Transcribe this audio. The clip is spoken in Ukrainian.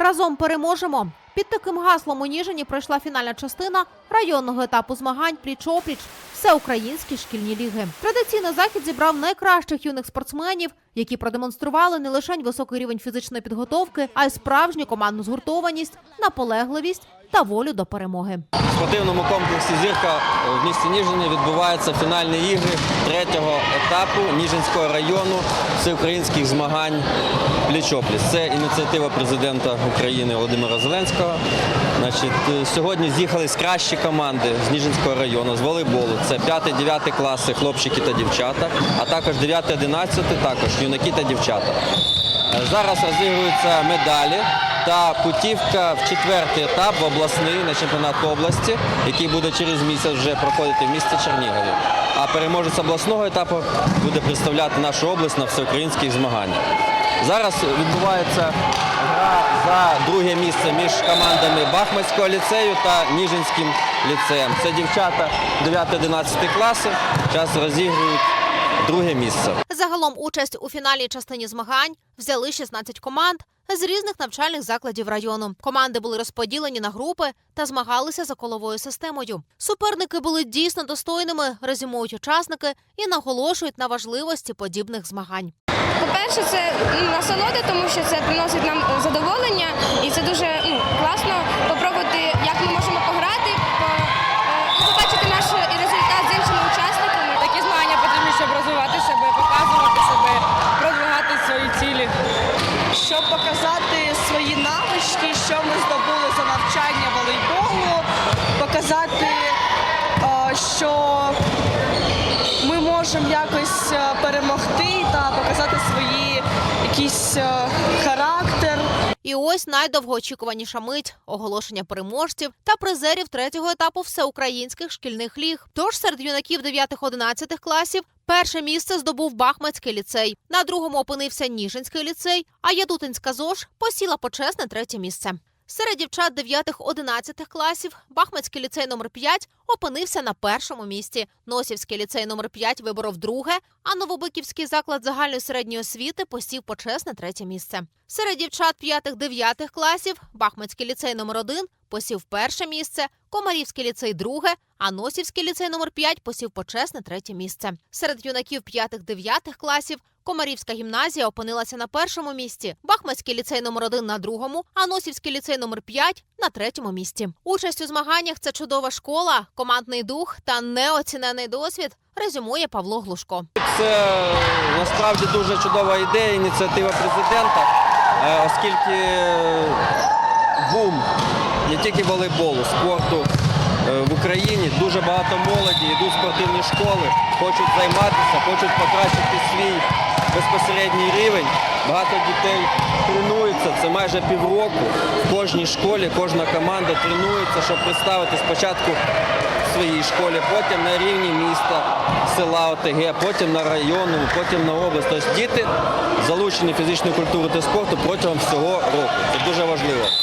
Разом переможемо. Під таким гаслом у Ніжині пройшла фінальна частина районного етапу змагань пліч-опліч всеукраїнські шкільні ліги. Традиційно захід зібрав найкращих юних спортсменів, які продемонстрували не лише високий рівень фізичної підготовки, а й справжню командну згуртованість, наполегливість та волю до перемоги. В спортивному комплексі Зірка в місті Ніжині відбуваються фінальні ігри третього етапу Ніжинського району всеукраїнських змагань пліч-опліч. Це ініціатива президента України Володимира Зеленського. Значить, е, сьогодні з'їхались кращі команди з Ніжинського району з волейболу. Це 5-9 класи, хлопчики та дівчата, а також 9-11 також юнаки та дівчата. Е, Зараз розігруються медалі та путівка в четвертий етап в обласний на чемпіонат області, який буде через місяць вже проходити в місті Чернігові. А переможець обласного етапу буде представляти нашу область на всеукраїнських змаганнях. Зараз відбувається гра за друге місце між командами Бахмацького ліцею та Ніжинським ліцеєм. Це дівчата 9-11 класи. Зараз розігрують друге місце. Загалом участь у фінальній частині змагань взяли 16 команд з різних навчальних закладів району. Команди були розподілені на групи та змагалися за коловою системою. Суперники були дійсно достойними, резюмують учасники і наголошують на важливості подібних змагань. По-перше, це ну, насолода, тому що це приносить нам задоволення, і це дуже ну, класно попробувати, як ми можемо пограти, по, е, і побачити наш і результат з іншими учасниками. Такі змагання потрібні, щоб розвивати себе, показувати себе, продвигати свої цілі. щоб показати свої навички, що ми здобули за навчання волейболу, показати, е, що ми можемо якось е, перемогти та показати свої якийсь е, характер. І ось найдовгоочікуваніша мить оголошення переможців та призерів третього етапу всеукраїнських шкільних ліг. Тож серед юнаків 9-11 класів перше місце здобув Бахмацький ліцей. На другому опинився Ніжинський ліцей, а Ядутинська ЗОЖ посіла почесне третє місце. Серед дівчат 9-11 класів Бахмацький ліцей номер 5 опинився на першому місці. Носівський ліцей номер 5 виборов друге, а Новобиківський заклад загальної середньої освіти посів почесне третє місце. Серед дівчат 5-9 класів Бахмацький ліцей номер 1 посів перше місце, Комарівський ліцей друге, а Носівський ліцей номер 5 посів почесне третє місце. Серед юнаків 5-9 класів Комарівська гімназія опинилася на першому місці, Бахмацький ліцей номер 1 на другому, а Носівський ліцей номер 5 на третьому місці. Участь у змаганнях це чудова школа, командний дух та неоцінений досвід. Резюмує Павло Глушко. Це е, насправді дуже чудова ідея, ініціатива президента, е, оскільки е, бум не тільки волейболу, спорту Україні дуже багато молоді, йдуть в спортивні школи, хочуть займатися, хочуть покращити свій безпосередній рівень. Багато дітей тренуються. Це майже півроку. В кожній школі кожна команда тренується, щоб представити спочатку в своїй школі, потім на рівні міста, села ОТГ, потім на районному, потім на область. Тобто діти залучені в фізичну культуру та спорту протягом всього року. Це дуже важливо.